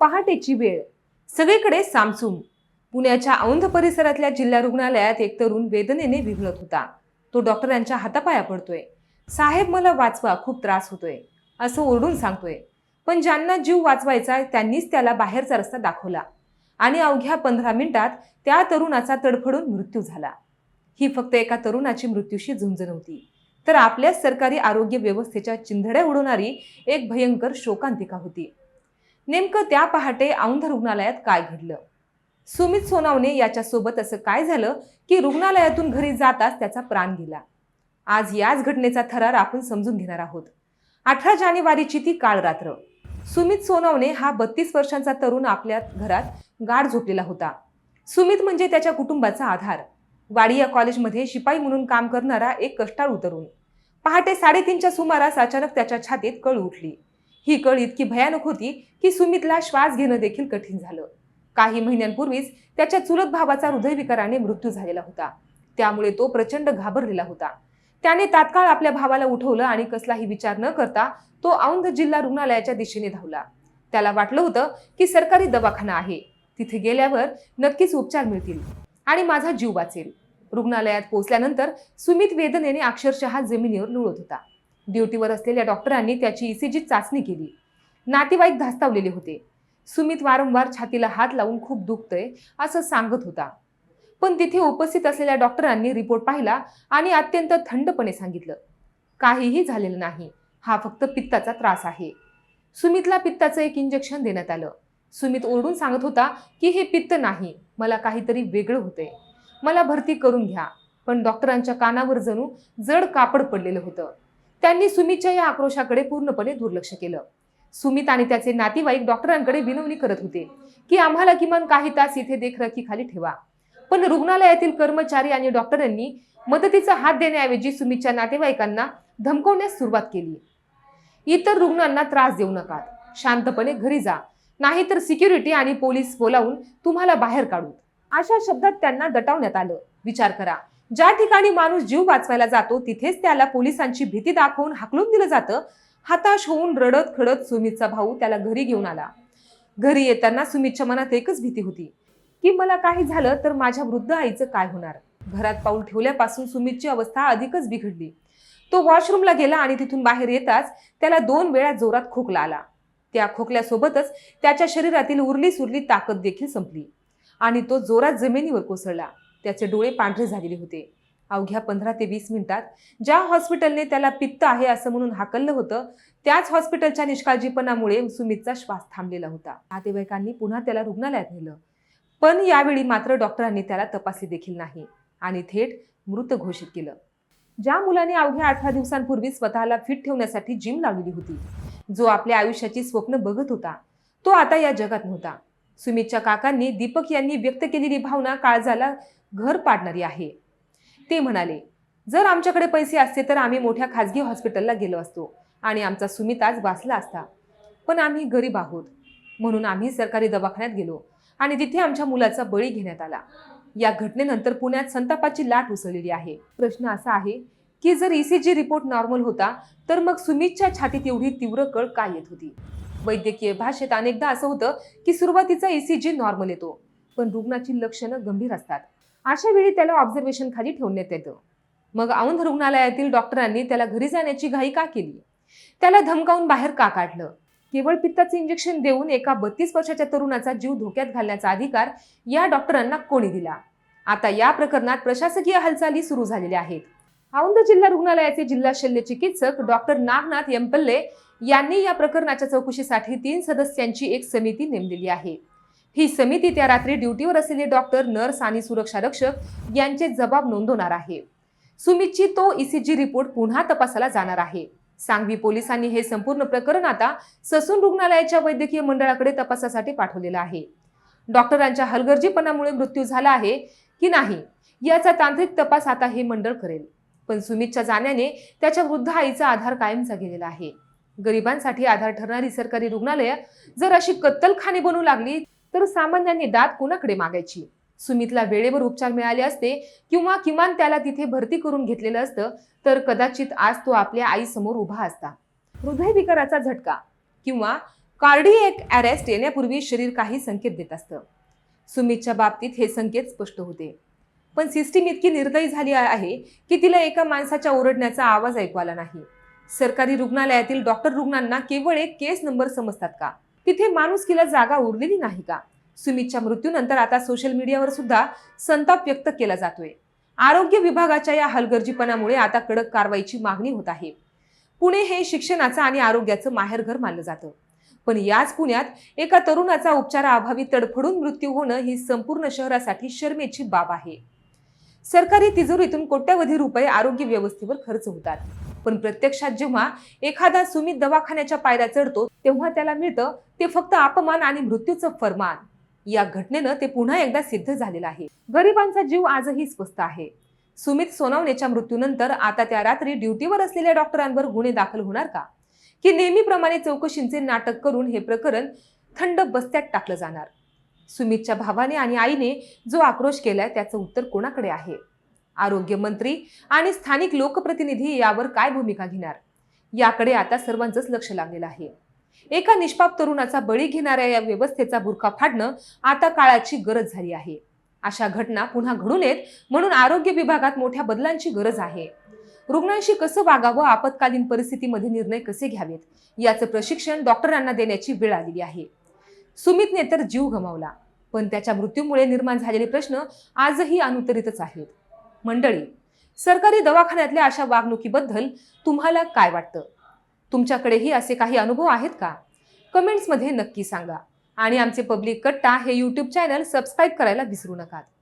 पहाटेची वेळ. सगळीकडे सामसूम. पुण्याच्या औंध परिसरातल्या जिल्हा रुग्णालयात एक तरुण वेदनेने विघळत होता. तो डॉक्टरांच्या हातापाया पडतोय. साहेब मला वाचवा खूप त्रास होतोय असं ओरडून सांगतोय. पण ज्यांना जीव वाचवायचा त्यांनीच त्याला बाहेरचा रस्ता दाखवला. आणि अवघ्या पंधरा मिनिटात त्या तरुणाचा तडफडून मृत्यू झाला. ही फक्त एका तरुणाची मृत्यूशी झुंज नव्हती तर आपल्या सरकारी आरोग्य व्यवस्थेच्या चिंधड्या उडवणारी एक भयंकर शोकांतिका होती. नेमकं त्या पहाटे औंध रुग्णालयात काय घडलं? सुमित सोनावणे याच्यासोबत असं काय झालं की रुग्णालयातून घरी जाताच त्याचा प्राण गेला? आज याच घटनेचा थरार आपण समजून घेणार आहोत. अठरा जानेवारीची ती काळ रात्र. सुमित सोनावणे हा बत्तीस वर्षांचा तरुण आपल्या घरात गाढ झोपलेला होता. सुमित म्हणजे त्याच्या कुटुंबाचा आधार. वाडिया कॉलेजमध्ये शिपाई म्हणून काम करणारा एक कष्टाळू तरुण. पहाटे साडेतीनच्या सुमारास अचानक त्याच्या छातीत कळ उठली. ही कळ इतकी भयानक होती की सुमितला श्वास घेणं देखील कठीण झालं. काही महिन्यांपूर्वीच त्याच्या चुलत भावाचा हृदयविकाराने मृत्यू झालेला होता. त्यामुळे तो प्रचंड घाबरलेला होता. त्याने तात्काळ आपल्या भावाला उठवलं आणि कसलाही विचार न करता तो औंध जिल्हा रुग्णालयाच्या दिशेने धावला. त्याला वाटलं होतं की सरकारी दवाखाना आहे. तिथे गेल्यावर नक्कीच उपचार मिळतील आणि माझा जीव वाचेल. रुग्णालयात पोहोचल्यानंतर सुमित वेदनेने अक्षरशः जमिनीवर लुळत होता. ड्युटीवर असलेल्या डॉक्टरांनी त्याची ईसीजी चाचणी केली. नातेवाईक धास्तावलेले होते. सुमित वारंवार छातीला हात लावून खूप दुखतंय असं सांगत होता. पण तिथे उपस्थित असलेल्या डॉक्टरांनी रिपोर्ट पाहिला आणि अत्यंत थंडपणे सांगितलं. काहीही झालेलं नाही. हा फक्त पित्ताचा त्रास आहे. सुमितला पित्ताचं एक इंजेक्शन देण्यात आलं. सुमित ओरडून सांगत होता की हे पित्त नाही मला काहीतरी वेगळं होतंय. मला भरती करून घ्या. पण डॉक्टरांच्या कानावर जणू जड कापड पडलेलं होतं. त्यांनी सुमितच्या या आक्रोशाकडे पूर्णपणे दुर्लक्ष केलं. सुमित आणि त्याचे नातेवाईक डॉक्टरांकडे विनवणी करत होते की आम्हाला किमान काही तास इथे देखरेखीखाली ठेवा. पण रुग्णालयातील कर्मचारी आणि डॉक्टरांनी मदतीचा हात देण्याऐवजी सुमितच्या नातेवाईकांना धमकवण्यास सुरुवात केली. इतर रुग्णांना त्रास देऊ नका. शांतपणे घरी जा. नाहीतर सिक्युरिटी आणि पोलीस बोलावून तुम्हाला बाहेर काढू. अशा शब्दात त्यांना दटावण्यात आलं. विचार करा. ज्या ठिकाणी माणूस जीव वाचवायला जातो तिथेच त्याला पोलिसांची भीती दाखवून हाकलून दिलं जातं. हताश होऊन रडत खडत सुमितचा भाऊ त्याला घरी घेऊन आला. घरी येताना सुमितच्या मनात एकच भीती होती की मला काही झालं तर माझ्या वृद्ध आईचं काय होणार? घरात पाऊल ठेवल्यापासून सुमितची अवस्था अधिकच बिघडली. तो वॉशरूमला गेला आणि तिथून बाहेर येताच त्याला दोन वेळा जोरात खोकला आला. त्या खोकल्यासोबतच त्याच्या शरीरातील उरली सुरली ताकद देखील संपली आणि तो जोरात जमिनीवर कोसळला. त्याचे डोळे पांढरे झालेले होते. अवघ्या पंधरा ते वीस मिनिटात ज्या हॉस्पिटलने त्याला पित्त आहे असं म्हणून हाकललं होतं त्याच हॉस्पिटलच्या निष्काळजीपणामुळे सुमितचा श्वास थांबलेला होता. नातेवाईकांनी पुन्हा त्याला रुग्णालयात नेलं. पण यावेळी मात्र डॉक्टरांनी त्याला तपासली देखील नाही आणि थेट मृत घोषित केलं. ज्या मुलाने अवघ्या अठरा दिवसांपूर्वी स्वतःला फिट ठेवण्यासाठी जिम लावलेली होती जो आपल्या आयुष्याची स्वप्न बघत होता तो आता या जगात नव्हता. सुमितच्या काकांनी दीपक यांनी व्यक्त केलेली भावना काळजाला घर पाडणारी आहे. ते म्हणाले जर आमच्याकडे पैसे असते तर आम्ही मोठ्या खाजगी हॉस्पिटलला गेलो असतो आणि आमचा सुमित आज वाचला असता. पण आम्ही गरीब आहोत. म्हणून आम्ही सरकारी दवाखान्यात गेलो आणि तिथे आमच्या मुलाचा बळी घेण्यात आला. या घटनेनंतर पुण्यात संतापाची लाट उसळलेली आहे. प्रश्न असा आहे की जर ईसीजी रिपोर्ट नॉर्मल होता तर मग सुमितच्या छातीत एवढी तीव्र कळ का येत होती? वैद्यकीय भाषेत अनेकदा असं होतं की सुरुवातीचा ईसीजी नॉर्मल येतो. पण रुग्णाची लक्षणं गंभीर असतात. अशा वेळी त्याला ऑब्झर्वेशन खाली ठेवण्यात येतं. मग औंध रुग्णालयातील डॉक्टरांनी त्याला घरी जाण्याची घाई का केली? त्याला धमकावून बाहेर का काढलं? केवळ पित्ताचे इंजेक्शन देऊन एका बत्तीस वर्षाच्या तरुणाचा जीव धोक्यात घालण्याचा अधिकार या डॉक्टरांना कोणी दिला? आता या प्रकरणात प्रशासकीय हालचाली सुरू झालेल्या आहेत. औंध जिल्हा रुग्णालयाचे जिल्हा शल्य चिकित्सक डॉक्टर नागनाथ यंपल्ले यांनी या प्रकरणाच्या चौकशीसाठी तीन सदस्यांची एक समिती नेमलेली आहे. ही समिती त्या रात्री ड्युटीवर असलेले डॉक्टर नर्स आणि सुरक्षा रक्षक यांचे जबाब नोंदवणार आहे. सुमितची तो ईसीजी रिपोर्ट पुन्हा तपासाला जाणार आहे. सांगवी पोलिसांनी हे संपूर्ण प्रकरण आता ससून रुग्णालयाच्या वैद्यकीय मंडळाकडे तपासासाठी पाठवलेलं आहे. डॉक्टरांच्या हलगर्जीपणामुळे मृत्यू झाला आहे की नाही याचा तांत्रिक तपास आता हे मंडळ करेल. पण सुमितच्या जाण्याने त्याच्या वृद्ध आईचा आधार कायमचा गेलेला आहे. गरिबांसाठी आधार ठरणारी सरकारी रुग्णालय जर अशी कत्तलखाने बनू लागली तर सामान्यांनी दात कुणाकडे मागायची? सुमितला वेळेवर उपचार मिळाले असते किंवा किमान त्याला तिथे भरती करून घेतलेलं असतं तर कदाचित आज तो आपल्या आईसमोर उभा असता. हृदयविकाराचा झटका किंवा कार्डिएक अरेस्ट येण्यापूर्वी शरीर काही संकेत देत असतं. सुमितच्या बाबतीत हे संकेत स्पष्ट होते. पण सिस्टीम इतकी निर्दयी झाली आहे की तिला एका माणसाच्या ओरडण्याचा आवाज ऐकू आला नाही. सरकारी रुग्णालयातील डॉक्टर रुग्णांना केवळ एक केस नंबर समजतात का? तिथे माणुसकीला जागा उरलेली नाही का? सुमितच्या मृत्यूनंतर आता सोशल मीडियावर सुद्धा संताप व्यक्त केला जातोय. आरोग्य विभागाच्या या हलगर्जीपणामुळे आता कडक कारवाईची मागणी होत आहे. पुणे हे शिक्षणाचं आणि आरोग्याचं माहेरघर मानलं जातं. पण याच पुण्यात एका तरुणाचा उपचाराअभावी तडफडून मृत्यू होणं ही संपूर्ण शहरासाठी शर्मेची बाब आहे. सरकारी तिजोरीतून कोट्यवधी रुपये आरोग्य व्यवस्थेवर खर्च होतात. पण प्रत्यक्षात जेव्हा एखादा सुमित दवाखान्याच्या पायऱ्या चढतो तेव्हा त्याला मिळतं ते फक्त अपमान आणि मृत्यूचं फरमान. या घटनेनं ते पुन्हा एकदा सिद्ध झालेलं आहे. गरिबांचा जीव आजही स्वस्त आहे. सुमित सोनावणेच्या मृत्यूनंतर आता त्या रात्री ड्युटीवर असलेल्या डॉक्टरांवर गुन्हे दाखल होणार का? की नेहमीप्रमाणे चौकशींचे नाटक करून हे प्रकरण थंड बस्त्यात टाकलं जाणार? सुमितच्या भावाने आणि आईने जो आक्रोश केलाय त्याचं उत्तर कोणाकडे आहे? आरोग्यमंत्री आणि स्थानिक लोकप्रतिनिधी यावर काय भूमिका घेणार? याकडे आता सर्वांचंच लक्ष लागलेलं आहे. एका निष्पाप तरुणाचा बळी घेणाऱ्या या व्यवस्थेचा बुरखा फाडणं आता काळाची गरज झाली आहे. अशा घटना पुन्हा घडू नयेत म्हणून आरोग्य विभागात मोठ्या बदलांची गरज आहे. रुग्णांशी कसं वागावं आपत्कालीन परिस्थितीमध्ये निर्णय कसे घ्यावेत याचं प्रशिक्षण डॉक्टरांना देण्याची वेळ आलेली आहे. सुमितने तर जीव गमावला पण त्याच्या मृत्यूमुळे निर्माण झालेले प्रश्न आजही अनुत्तरितच आहेत. मंडळी सरकारी दवाखान्यातल्या अशा वागणुकीबद्दल तुम्हाला काय वाटतं? तुमच्याकडेही असे काही अनुभव आहेत का? कमेंट्समध्ये नक्की सांगा. आणि आमचे पब्लिक कट्टा हे यूट्यूब चॅनल सबस्क्राईब करायला विसरू नका.